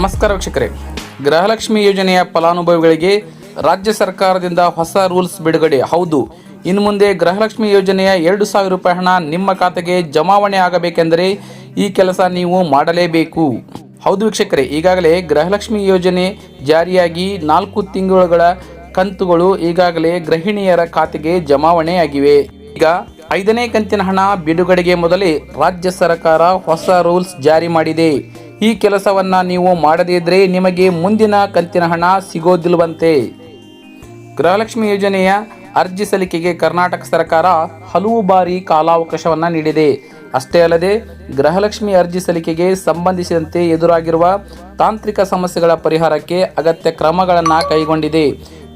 ನಮಸ್ಕಾರ ವೀಕ್ಷಕರೇ. ಗೃಹಲಕ್ಷ್ಮಿ ಯೋಜನೆಯ ಫಲಾನುಭವಿಗಳಿಗೆ ರಾಜ್ಯ ಸರ್ಕಾರದಿಂದ ಹೊಸ ರೂಲ್ಸ್ ಬಿಡುಗಡೆ. ಹೌದು, ಇನ್ನು ಮುಂದೆ ಗೃಹಲಕ್ಷ್ಮಿ ಯೋಜನೆಯ ಎರಡು ಸಾವಿರ ರೂಪಾಯಿ ಹಣ ನಿಮ್ಮ ಖಾತೆಗೆ ಜಮಾವಣೆ ಆಗಬೇಕೆಂದರೆ ಈ ಕೆಲಸ ನೀವು ಮಾಡಲೇಬೇಕು. ಹೌದು ವೀಕ್ಷಕರೇ, ಈಗಾಗಲೇ ಗೃಹಲಕ್ಷ್ಮಿ ಯೋಜನೆ ಜಾರಿಯಾಗಿ ನಾಲ್ಕು ತಿಂಗಳುಗಳ ಕಂತುಗಳು ಈಗಾಗಲೇ ಗೃಹಿಣಿಯರ ಖಾತೆಗೆ ಜಮಾವಣೆ ಆಗಿವೆ ಈಗ ಐದನೇ ಕಂತಿನ ಹಣ ಬಿಡುಗಡೆಗೆ ಮೊದಲೇ ರಾಜ್ಯ ಸರ್ಕಾರ ಹೊಸ ರೂಲ್ಸ್ ಜಾರಿ ಮಾಡಿದೆ. ಈ ಕೆಲಸವನ್ನ ನೀವು ಮಾಡದೇ ಇದ್ರೆ ನಿಮಗೆ ಮುಂದಿನ ಕಂತಿನ ಹಣ ಸಿಗೋದಿಲ್ವಂತೆ ಗೃಹಲಕ್ಷ್ಮಿ ಯೋಜನೆಯ ಅರ್ಜಿ ಸಲ್ಲಿಕೆಗೆ ಕರ್ನಾಟಕ ಸರ್ಕಾರ ಹಲವು ಬಾರಿ ಕಾಲಾವಕಾಶವನ್ನ ನೀಡಿದೆ. ಅಷ್ಟೇ ಅಲ್ಲದೆ, ಗೃಹಲಕ್ಷ್ಮಿ ಅರ್ಜಿ ಸಲ್ಲಿಕೆಗೆ ಸಂಬಂಧಿಸಿದಂತೆ ಎದುರಾಗಿರುವ ತಾಂತ್ರಿಕ ಸಮಸ್ಯೆಗಳ ಪರಿಹಾರಕ್ಕೆ ಅಗತ್ಯ ಕ್ರಮಗಳನ್ನು ಕೈಗೊಂಡಿದೆ.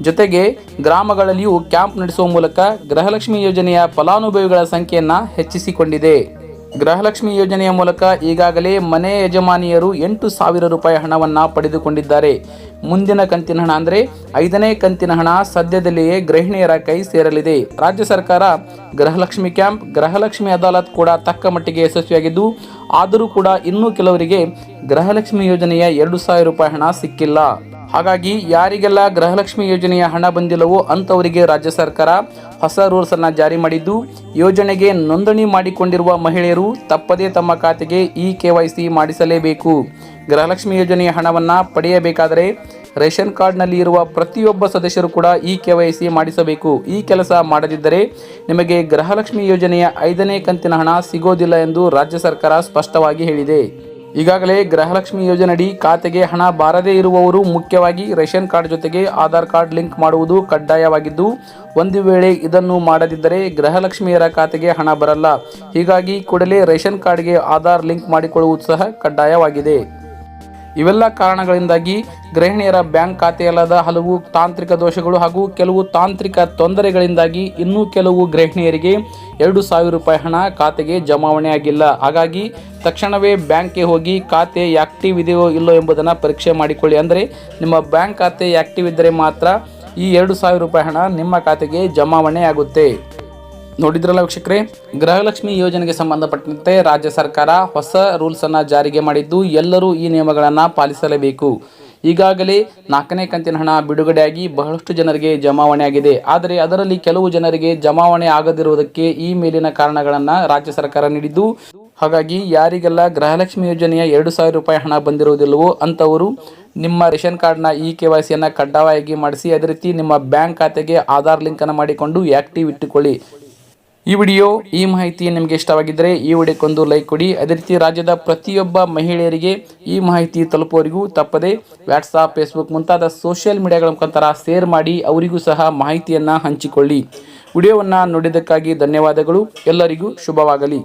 ಜೊತೆಗೆ, ಗ್ರಾಮಗಳಲ್ಲಿಯೂ ಕ್ಯಾಂಪ್ ನಡೆಸುವ ಮೂಲಕ ಗೃಹಲಕ್ಷ್ಮಿ ಯೋಜನೆಯ ಫಲಾನುಭವಿಗಳ ಸಂಖ್ಯೆಯನ್ನು ಹೆಚ್ಚಿಸಿಕೊಂಡಿದೆ. ಗೃಹಲಕ್ಷ್ಮಿ ಯೋಜನೆಯ ಮೂಲಕ ಈಗಾಗಲೇ ಮನೆ ಯಜಮಾನಿಯರು ಎಂಟು ಸಾವಿರ ರೂಪಾಯಿ ಹಣವನ್ನು ಪಡೆದುಕೊಂಡಿದ್ದಾರೆ. ಮುಂದಿನ ಕಂತಿನ ಹಣ ಅಂದರೆ ಐದನೇ ಕಂತಿನ ಹಣ ಸದ್ಯದಲ್ಲಿಯೇ ಗೃಹಿಣಿಯರ ಕೈ ಸೇರಲಿದೆ. ರಾಜ್ಯ ಸರ್ಕಾರ ಗೃಹಲಕ್ಷ್ಮಿ ಕ್ಯಾಂಪ್, ಗೃಹಲಕ್ಷ್ಮಿ ಅದಾಲತ್ ಕೂಡ ತಕ್ಕ ಮಟ್ಟಿಗೆ ಯಶಸ್ವಿಯಾಗಿದ್ದು, ಆದರೂ ಕೂಡ ಇನ್ನೂ ಕೆಲವರಿಗೆ ಗೃಹಲಕ್ಷ್ಮಿ ಯೋಜನೆಯ ಎರಡು ಸಾವಿರ ರೂಪಾಯಿ ಹಣ ಸಿಕ್ಕಿಲ್ಲ. ಹಾಗಾಗಿ ಯಾರಿಗೆಲ್ಲ ಗೃಹಲಕ್ಷ್ಮಿ ಯೋಜನೆಯ ಹಣ ಬಂದಿಲ್ಲವೋ ಅಂಥವರಿಗೆ ರಾಜ್ಯ ಸರ್ಕಾರ ಹೊಸ ರೂಲ್ಸ್ ಅನ್ನ ಜಾರಿ ಮಾಡಿದ್ದು, ಯೋಜನೆಗೆ ನೋಂದಣಿ ಮಾಡಿಕೊಂಡಿರುವ ಮಹಿಳೆಯರು ತಪ್ಪದೇ ತಮ್ಮ ಖಾತೆಗೆ ಇ ಕೆ ವೈ ಸಿ ಮಾಡಿಸಲೇಬೇಕು. ಗೃಹಲಕ್ಷ್ಮಿ ಯೋಜನೆಯ ಹಣವನ್ನು ಪಡೆಯಬೇಕಾದರೆ ರೇಷನ್ ಕಾರ್ಡ್ನಲ್ಲಿ ಇರುವ ಪ್ರತಿಯೊಬ್ಬ ಸದಸ್ಯರು ಕೂಡ ಇ ಕೆ ವೈ ಸಿ ಮಾಡಿಸಬೇಕು. ಈ ಕೆಲಸ ಮಾಡದಿದ್ದರೆ ನಿಮಗೆ ಗೃಹಲಕ್ಷ್ಮಿ ಯೋಜನೆಯ ಐದನೇ ಕಂತಿನ ಹಣ ಸಿಗೋದಿಲ್ಲ ಎಂದು ರಾಜ್ಯ ಸರ್ಕಾರ ಸ್ಪಷ್ಟವಾಗಿ ಹೇಳಿದೆ. ಈಗಾಗಲೇ ಗೃಹಲಕ್ಷ್ಮಿ ಯೋಜನೆಯಡಿ ಖಾತೆಗೆ ಹಣ ಬಾರದೇ ಇರುವವರು ಮುಖ್ಯವಾಗಿ ರೇಷನ್ ಕಾರ್ಡ್ ಜೊತೆಗೆ ಆಧಾರ್ ಕಾರ್ಡ್ ಲಿಂಕ್ ಮಾಡುವುದು ಕಡ್ಡಾಯವಾಗಿದ್ದು, ಒಂದು ವೇಳೆ ಇದನ್ನು ಮಾಡದಿದ್ದರೆ ಗೃಹಲಕ್ಷ್ಮಿಯರ ಖಾತೆಗೆ ಹಣ ಬರಲ್ಲ. ಹೀಗಾಗಿ ಕೂಡಲೇ ರೇಷನ್ ಕಾರ್ಡ್ಗೆ ಆಧಾರ್ ಲಿಂಕ್ ಮಾಡಿಕೊಳ್ಳುವುದು ಸಹ ಕಡ್ಡಾಯವಾಗಿದೆ. ಇವೆಲ್ಲ ಕಾರಣಗಳಿಂದಾಗಿ ಗೃಹಿಣಿಯರ ಬ್ಯಾಂಕ್ ಖಾತೆಯಲ್ಲದ ಹಲವು ತಾಂತ್ರಿಕ ದೋಷಗಳು ಹಾಗೂ ಕೆಲವು ತಾಂತ್ರಿಕ ತೊಂದರೆಗಳಿಂದಾಗಿ ಇನ್ನೂ ಕೆಲವು ಗೃಹಿಣಿಯರಿಗೆ ಎರಡು ಸಾವಿರ ರೂಪಾಯಿ ಹಣ ಖಾತೆಗೆ ಜಮಾವಣೆ ಆಗಿಲ್ಲ. ಹಾಗಾಗಿ ತಕ್ಷಣವೇ ಬ್ಯಾಂಕ್ಗೆ ಹೋಗಿ ಖಾತೆ ಆ್ಯಕ್ಟಿವ್ ಇದೆಯೋ ಇಲ್ಲೋ ಎಂಬುದನ್ನು ಪರೀಕ್ಷೆ ಮಾಡಿಕೊಳ್ಳಿ. ಅಂದರೆ ನಿಮ್ಮ ಬ್ಯಾಂಕ್ ಖಾತೆ ಆ್ಯಕ್ಟಿವ್ ಇದ್ದರೆ ಮಾತ್ರ ಈ ಎರಡು ಸಾವಿರ ರೂಪಾಯಿ ಹಣ ನಿಮ್ಮ ಖಾತೆಗೆ ಜಮಾವಣೆ ಆಗುತ್ತೆ. ನೋಡಿದ್ರಲ್ಲ ವೀಕ್ಷಕರೇ? ಗೃಹಲಕ್ಷ್ಮಿ ಯೋಜನೆಗೆ ಸಂಬಂಧಪಟ್ಟಂತೆ ರಾಜ್ಯ ಸರ್ಕಾರ ಹೊಸ ರೂಲ್ಸ್ ಅನ್ನ ಜಾರಿಗೆ ಮಾಡಿದ್ದು ಎಲ್ಲರೂ ಈ ನಿಯಮಗಳನ್ನು ಪಾಲಿಸಲೇಬೇಕು. ಈಗಾಗಲೇ ನಾಲ್ಕನೇ ಕಂತಿನ ಹಣ ಬಿಡುಗಡೆಯಾಗಿ ಬಹಳಷ್ಟು ಜನರಿಗೆ ಜಮಾವಣೆ ಆಗಿದೆ. ಆದರೆ ಅದರಲ್ಲಿ ಕೆಲವು ಜನರಿಗೆ ಜಮಾವಣೆ ಆಗದಿರುವುದಕ್ಕೆ ಈ ಮೇಲಿನ ಕಾರಣಗಳನ್ನು ರಾಜ್ಯ ಸರ್ಕಾರ ನೀಡಿದ್ದು, ಹಾಗಾಗಿ ಯಾರಿಗೆಲ್ಲ ಗೃಹಲಕ್ಷ್ಮಿ ಯೋಜನೆಯ ಎರಡು ಸಾವಿರ ರೂಪಾಯಿ ಹಣ ಬಂದಿರುವುದಿಲ್ಲವೋ ಅಂಥವರು ನಿಮ್ಮ ರೇಷನ್ ಕಾರ್ಡ್ನ ಇ ಕೆ ವೈ ಸಿಯನ್ನು ಕಡ್ಡಾಯವಾಗಿ ಮಾಡಿಸಿ, ಅದೇ ರೀತಿ ನಿಮ್ಮ ಬ್ಯಾಂಕ್ ಖಾತೆಗೆ ಆಧಾರ್ ಲಿಂಕನ್ನು ಮಾಡಿಕೊಂಡು ಆ್ಯಕ್ಟಿವ್ ಇಟ್ಟುಕೊಳ್ಳಿ. ಈ ವಿಡಿಯೋ, ಈ ಮಾಹಿತಿ ನಿಮಗೆ ಇಷ್ಟವಾಗಿದ್ದರೆ ಈ ವಿಡಿಯೋಕ್ಕೊಂದು ಲೈಕ್ ಕೊಡಿ. ಅದೇ ರೀತಿ ರಾಜ್ಯದ ಪ್ರತಿಯೊಬ್ಬ ಮಹಿಳೆಯರಿಗೆ ಈ ಮಾಹಿತಿ ತಲುಪುವವರಿಗೂ ತಪ್ಪದೆ ವಾಟ್ಸಾಪ್ ಫೇಸ್ಬುಕ್ ಮುಂತಾದ ಸೋಷಿಯಲ್ ಮೀಡಿಯಾಗಳ ಮುಖಾಂತರ ಶೇರ್ ಮಾಡಿ, ಅವರಿಗೂ ಸಹ ಮಾಹಿತಿಯನ್ನು ಹಂಚಿಕೊಳ್ಳಿ. ವಿಡಿಯೋವನ್ನು ನೋಡಿದ್ದಕ್ಕಾಗಿ ಧನ್ಯವಾದಗಳು. ಎಲ್ಲರಿಗೂ ಶುಭವಾಗಲಿ.